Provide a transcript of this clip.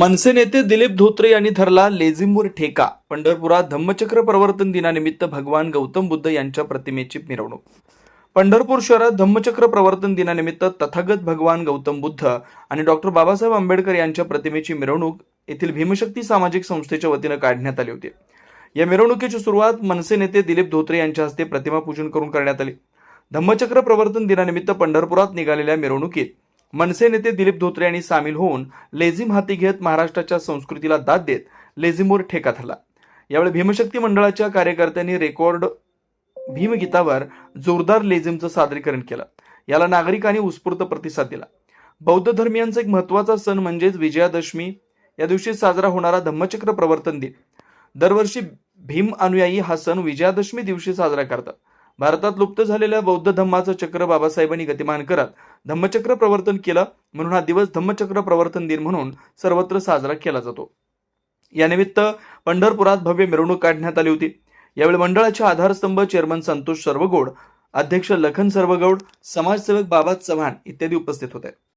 मनसे नेते दिलीप धोत्रे यांनी धरला लेझिमवर ठेका. पंढरपुरात धम्मचक्र प्रवर्तन दिनानिमित्त भगवान गौतम बुद्ध यांच्या प्रतिमेची मिरवणूक. पंढरपूर शहरात धम्मचक्र प्रवर्तन दिनानिमित्त तथागत भगवान गौतम बुद्ध आणि डॉक्टर बाबासाहेब आंबेडकर यांच्या प्रतिमेची मिरवणूक येथील भीमशक्ती सामाजिक संस्थेच्या वतीनं काढण्यात आली होती. या मिरवणुकीची सुरुवात मनसे नेते दिलीप धोत्रे यांच्या हस्ते प्रतिमा पूजन करून करण्यात आली. धम्मचक्र प्रवर्तन दिनानिमित्त पंढरपुरात निघालेल्या मिरवणुकीत मनसे नेते दिलीप धोत्रे यांनी सामील होऊन लेझिम हाती घेत महाराष्ट्राच्या संस्कृतीला दाद देत लेझिमवर ठेका धरला. यावेळी भीमशक्ती मंडळाच्या कार्यकर्त्यांनी रेकॉर्ड भीमगीतावर जोरदार लेझिमचं सादरीकरण केलं. याला नागरिकांनी उत्स्फूर्त प्रतिसाद दिला. बौद्ध धर्मियांचा एक महत्त्वाचा सण म्हणजेच विजयादशमी या दिवशी साजरा होणारा धम्मचक्र प्रवर्तन दिन. दरवर्षी भीम अनुयायी हा सण विजयादशमी दिवशी साजरा करतात. भारतात लुप्त झालेल्या बौद्ध धम्माचं चक्र बाबासाहेबांनी गतिमान करत धम्मचक्र प्रवर्तन केलं म्हणून हा दिवस धम्मचक्र प्रवर्तन दिन म्हणून सर्वत्र साजरा केला जातो. यानिमित्त पंढरपुरात भव्य मिरवणूक काढण्यात आली होती. यावेळी मंडळाचे आधारस्तंभ चेअरमन संतोष सर्वगोड अध्यक्ष लखन सर्वगौड समाजसेवक बाबा चव्हाण इत्यादी उपस्थित होते.